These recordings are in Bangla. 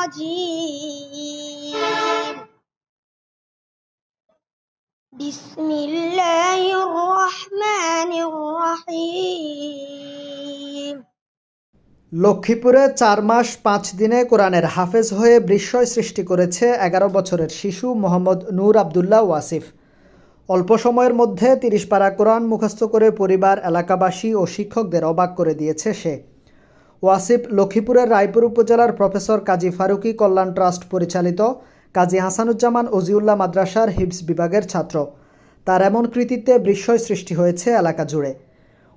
الرجيم بسم الله الرحمن الرحيم লক্ষ্মীপুরে চার মাস পাঁচ দিনে কোরআনের হাফেজ হয়ে বিস্ময় সৃষ্টি করেছে এগারো বছরের শিশু মোহাম্মদ নূর আবদুল্লাহ ওয়াসিফ অল্প সময়ের মধ্যে তিরিশ পারা কোরআন মুখস্থ করে পরিবার এলাকাবাসী ও শিক্ষকদের অবাক করে দিয়েছে সে ওয়াসিফ লক্ষ্মীপুরের রায়পুর উপজেলার প্রফেসর কাজী ফারুকি কল্যাণ ট্রাস্ট পরিচালিত কাজী হাসানুজ্জামান ওজিউল্লাহ মাদ্রাসার হিবস বিভাগের ছাত্র। তার এমন কৃতিত্বে বিস্ময় সৃষ্টি হয়েছে এলাকা জুড়ে।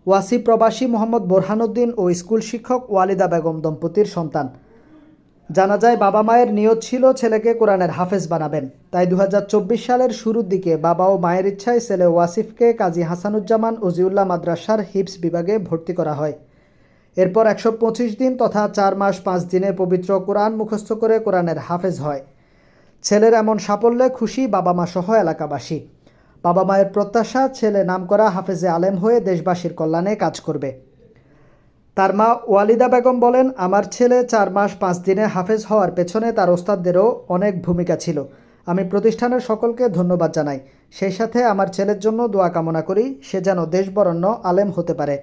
ওয়াসি প্রবাসী মোহাম্মদ বোরহানুদ্দিন ও স্কুল শিক্ষক ওয়ালিদা বেগম দম্পতির সন্তান। জানা যায়, বাবা মায়ের নিয়ত ছিল ছেলেকে কোরআনের হাফেজ বানাবেন। তাই দু হাজার চব্বিশ সালের শুরুর দিকে বাবা ও মায়ের ইচ্ছায় ছেলে ওয়াসিফকে কাজী হাসানুজ্জামান ওজিউল্লাহ মাদ্রাসার হিবস বিভাগে ভর্তি করা হয়। এরপর একশো পঁচিশ দিন তথা চার মাস পাঁচ দিনে পবিত্র কোরআন মুখস্থ করে কোরআনের হাফেজ হয়। ছেলের এমন সাফল্যে খুশি বাবা মা সহ এলাকাবাসী। বাবা মায়ের প্রত্যাশা ছেলে নামকরা হাফেজে আলেম হয়ে দেশবাসীর কল্যাণে কাজ করবে। তার মা ওয়ালিদা বেগম বলেন, আমার ছেলে চার মাস পাঁচ দিনে হাফেজ হওয়ার পেছনে তার ওস্তাদদেরও অনেক ভূমিকা ছিল। আমি প্রতিষ্ঠানের সকলকে ধন্যবাদ জানাই। সেই সাথে আমার ছেলের জন্য দোয়া কামনা করি। সে যেন দেশবরণ্য আলেম হতে পারে।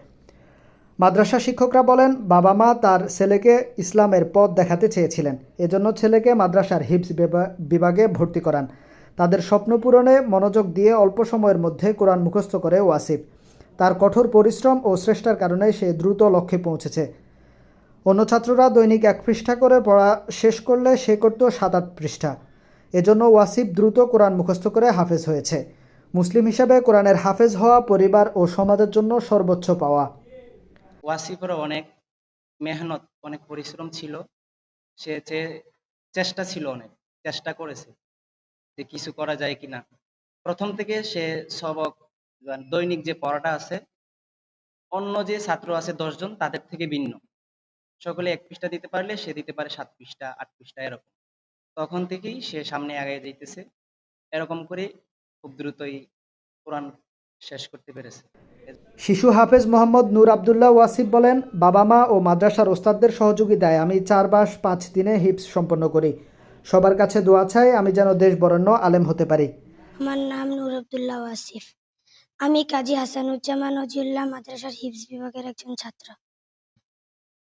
মাদ্রাসা শিক্ষকরা বলেন, বাবা মা তার ছেলেকে ইসলামের পথ দেখাতে চেয়েছিলেন। এজন্য ছেলেকে মাদ্রাসার হিপস বিভা- বিভাগে ভর্তি করান। তাদের স্বপ্ন পূরণে মনোযোগ দিয়ে অল্প সময়ের মধ্যে কোরআন মুখস্থ করে ওয়াসিফ। তার কঠোর পরিশ্রম ও শ্রেষ্ঠার কারণে সে দ্রুত লক্ষ্যে পৌঁছেছে। অন্য ছাত্ররা দৈনিক এক পৃষ্ঠা করে পড়া শেষ করলে সে করত সাত আট পৃষ্ঠা। এজন্য ওয়াসিফ দ্রুত কোরআন মুখস্থ করে হাফেজ হয়েছে। মুসলিম হিসাবে কোরআনের হাফেজ হওয়া পরিবার ও সমাজের জন্য সর্বোচ্চ পাওয়া। ওয়াসিফেরও অনেক মেহনত, অনেক পরিশ্রম ছিল। সে চেষ্টা ছিল অনেক, চেষ্টা করেছে যে কিছু করা যায় কিনা। প্রথম থেকে সে সবক মানে দৈনিক যে পড়াটা আছে, অন্য যে ছাত্র আছে দশজন তাদের থেকে ভিন্ন। সকলে এক পৃষ্ঠা দিতে পারলে সে দিতে পারে সাত পৃষ্ঠা, আট পৃষ্ঠা, এরকম। তখন থেকেই সে সামনে আগে যাইতেছে। এরকম করে খুব দ্রুতই কোরআন শেষ করতে পেরেছে। শিশু হাফেজ মোহাম্মদ নূর আবদুল্লাহ ওয়াসিফ বলেন, বাবা মা ও মাদ্রাসার ওস্তাদদের সহযোগিতায় আমি চার মাস পাঁচ দিনে হিপস সম্পন্ন করি। সবার কাছে দোয়া চাই আমি যেন দেশ বরণ্য আলেম হতে পারি। আমার নাম নূর আবদুল্লাহ ওয়াসিফ। আমি কাজী হাসানুজ্জামান নজিউল্লাহ মাদ্রাসার হিপস বিভাগের একজন ছাত্র।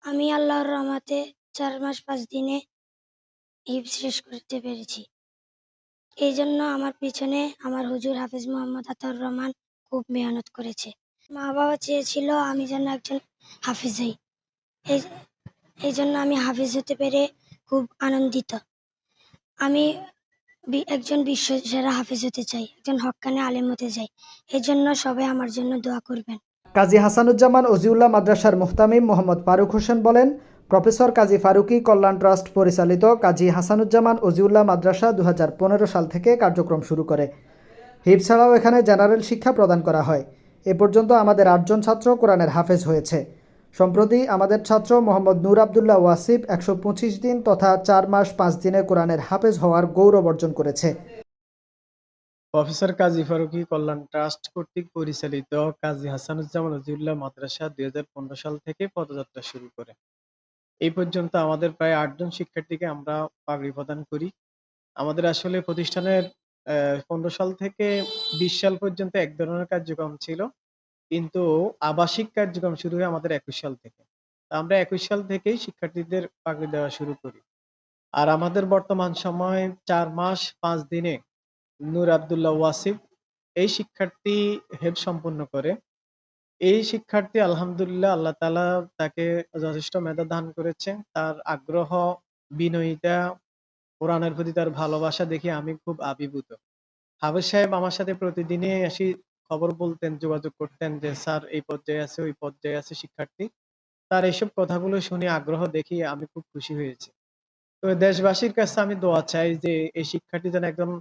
আমি আল্লাহর রহমতে চার মাস পাঁচ দিনে হিফজ শেষ করতে পেরেছি। এই জন্য আমার পিছনে আমার হুজুর হাফিজ মোহাম্মদ আতাউর রহমান খুব মেহনত করেছে। মা বাবা চেয়েছিল আমি যেন একজন হাফিজ হই। এই জন্য আমি হাফিজ হতে পেরে খুব আনন্দিত। আমি একজন বিশ্ব সেরা হাফিজ হতে চাই, একজন হক্কানে আলেম হতে চাই। এই জন্য সবাই আমার জন্য দোয়া করবেন। কাজী হাসানুজ্জামান ওজিউল্লাহ মাদ্রাসার মুহতামিম মোহাম্মদ ফারুক হোসেন বলেন, প্রফেসর কাজী ফারুকি কল্যাণ ট্রাস্ট পরিচালিত কাজী হাসানুজ্জামান ওজিউল্লাহ মাদ্রাসা দু হাজার পনেরো সাল থেকে কার্যক্রম শুরু করে। হিপ ছাড়াও এখানে জেনারেল শিক্ষা প্রদান করা হয়। এ পর্যন্ত আমাদের আটজন ছাত্র কোরআনের হাফেজ হয়েছে। সম্প্রতি আমাদের ছাত্র মোহাম্মদ নূর আবদুল্লাহ ওয়াসিফ একশো পঁচিশ দিন তথা চার মাস পাঁচ দিনে কোরআনের হাফেজ হওয়ার গৌরব অর্জন করেছে। প্রফেসর কাজী ফারুকী কল্যাণ ট্রাস্ট কর্তৃক পরিচালিত কাজী হাসানুজ্জামান নজিউল্লাহ মাদ্রাসা দুই হাজার পনেরো সাল থেকে পদযাত্রা শুরু করে। এই পর্যন্ত আমাদের প্রায় আটজন শিক্ষার্থীকে আমরা পাগড়ি প্রদান করি। আমাদের আসলে প্রতিষ্ঠানের পনেরো সাল থেকে বিশ সাল পর্যন্ত এক ধরনের কার্যক্রম ছিল। কিন্তু আবাসিক কার্যক্রম শুরু হয় আমাদের একুশ সাল থেকে। আমরা একুশ সাল থেকেই শিক্ষার্থীদের পাগড়ি দেওয়া শুরু করি। আর আমাদের বর্তমান সময় চার মাস পাঁচ দিনে নূর আবদুল্লাহ ওয়াসিফ এই শিক্ষার্থী হেড সম্পন্ন করে। এই শিক্ষার্থী আলহামদুলিল্লাহ আল্লাহ তাআলা তাকে যথেষ্ট মেধা দান করেছে তার আগ্রহ বিনয়িতা কোরআনের প্রতি তার ভালোবাসা দেখে আমি খুব আবির্ভূত। হাফেজ সাহেব আমার সাথে প্রতিদিনই আসি খবর বলতেন, যোগাযোগ করতেন যে, স্যার, এই পর্যায়ে আছে, ওই পর্যায়ে আছে, শিক্ষার্থী। তার এইসব কথাগুলো শুনে আগ্রহ দেখে আমি খুব খুশি হয়েছি। তো দেশবাসীর কাছে আমি দোয়া চাই যে, এই শিক্ষার্থী যেন একদম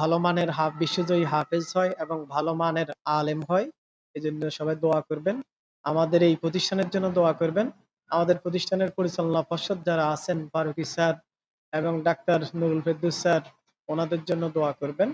ভালো মানের হাফ, বিশ্বজয়ী হাফেজ হয় এবং ভালো মানের আলেম হয়। এই জন্য সবাই দোয়া করবেন। আমাদের এই প্রতিষ্ঠানের জন্য দোয়া করবেন। আমাদের প্রতিষ্ঠানের পরিচালনা পর্ষদ যারা আছেন, ফারুকি স্যার এবং ডাক্তার নুরুল ফেরদৌস স্যার ওনাদের জন্য দোয়া করবেন।